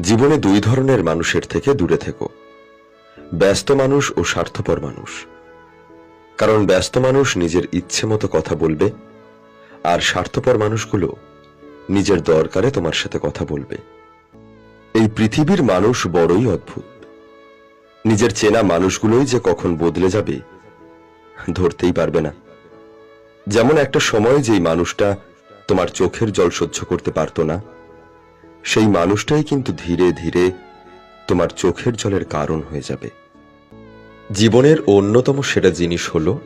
জীবনে দুই ধরনের মানুষের থেকে দূরে থেকো। ব্যস্ত মানুষ ও স্বার্থপর মানুষ। কারণ ব্যস্ত মানুষ নিজের ইচ্ছে মতো কথা বলবে, আর স্বার্থপর মানুষগুলো নিজের দরকারে তোমার সাথে কথা বলবে। এই পৃথিবীর মানুষ বড়ই অদ্ভুত। নিজের চেনা মানুষগুলোই যে কখন বদলে যাবে, ধরতেই পারবে না। যেমন একটা সময় যেই মানুষটা তোমার চোখের জল সহ্য করতে পারতো না সেই মানুষটাই কিন্তু ধীরে ধীরে তোমার চোখের জলের কারণ হয়ে যাবে। জীবনের অন্যতম সেরা জিনিস হলো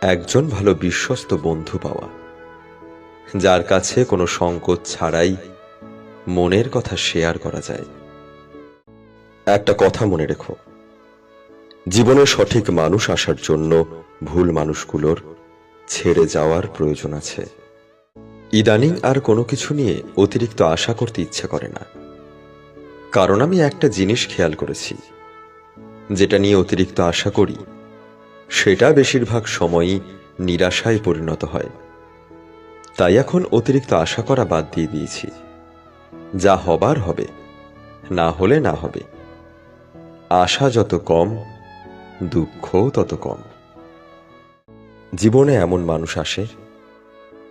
একজন ভালো বিশ্বস্ত বন্ধু পাওয়া। যার কাছে কোনো সংকোচ ছাড়াই মনের কথা শেয়ার করা যায়। একটা কথা মনে রেখো। জীবনে সঠিক মানুষ আসার জন্য ভুল মানুষগুলোর ছেড়ে যাওয়ার প্রয়োজন আছে। ইদানিং আর কোনো কিছু নিয়ে অতিরিক্ত আশা করতে ইচ্ছে করে না। কারণ আমি একটা জিনিস খেয়াল করেছি, যেটা নিয়ে অতিরিক্ত আশা করি, সেটা বেশিরভাগ সময়ই নিরাশায় পরিণত হয়। তাই এখন অতিরিক্ত আশা করা বাদ দিয়ে দিয়েছি। যা হবার হবে, না হলে না হবে। আশা যত কম, দুঃখ তত কম। জীবনে এমন মানুষ আসে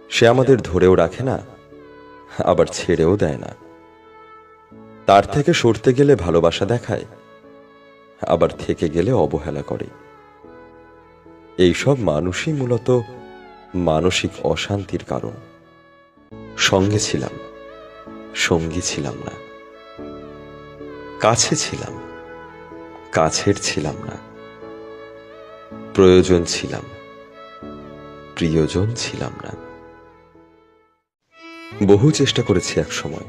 সে আমাদের ধরেও রাখে না, আবার ছেড়েও দেয় না। তার থেকে সরতে গেলে ভালোবাসা দেখায়, আবার থেকে গেলে অবহেলা করে। এইসব মানুষই মূলত মানসিক অশান্তির কারণ। সঙ্গে ছিলাম, সঙ্গী ছিলাম না। কাছে ছিলাম, কাছের ছিলাম না। প্রয়োজন ছিলাম, প্রিয়জন ছিলাম না। বহু চেষ্টা করেছি এক সময়।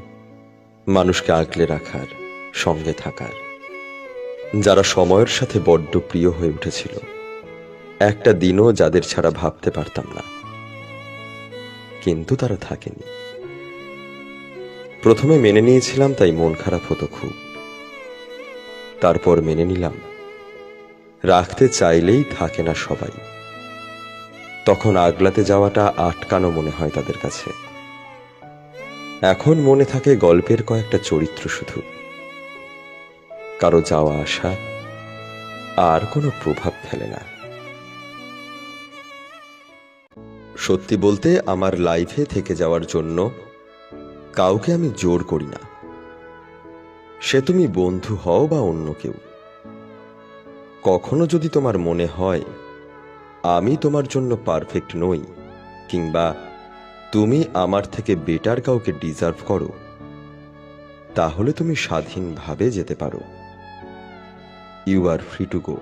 মানুষকে আগলে রাখার, সঙ্গে থাকার। যারা সময়ের সাথে বড্ড প্রিয় হয়ে উঠেছিল, একটা দিনও যাদের ছাড়া ভাবতে পারতাম না। কিন্তু তারা থাকেনি। প্রথমে মেনে নিয়েছিলাম তাই মন খারাপ হতো খুব। তারপর মেনে নিলাম, রাখতে চাইলেই থাকে না সবাই। তখন আগলাতে যাওয়াটা আটকানো মনে হয় তাদের কাছে। এখন মনে থাকে গল্পের কয়েকটা চরিত্র শুধু। কারও যাওয়া আসা, আর কোনো প্রভাব ফেলে না। সত্যি বলতে, আমার লাইফে থেকে যাওয়ার জন্য কাউকে আমি জোর করি না। সে তুমি বন্ধু হও বা অন্য কেউ। কখনো যদি তোমার মনে হয়, আমি তোমার জন্য পারফেক্ট নই, কিংবা তুমি আমার থেকে বেটার কাউকে ডিজার্ভ করো, তাহলে তুমি স্বাধীনভাবে যেতে পারো। You are free to go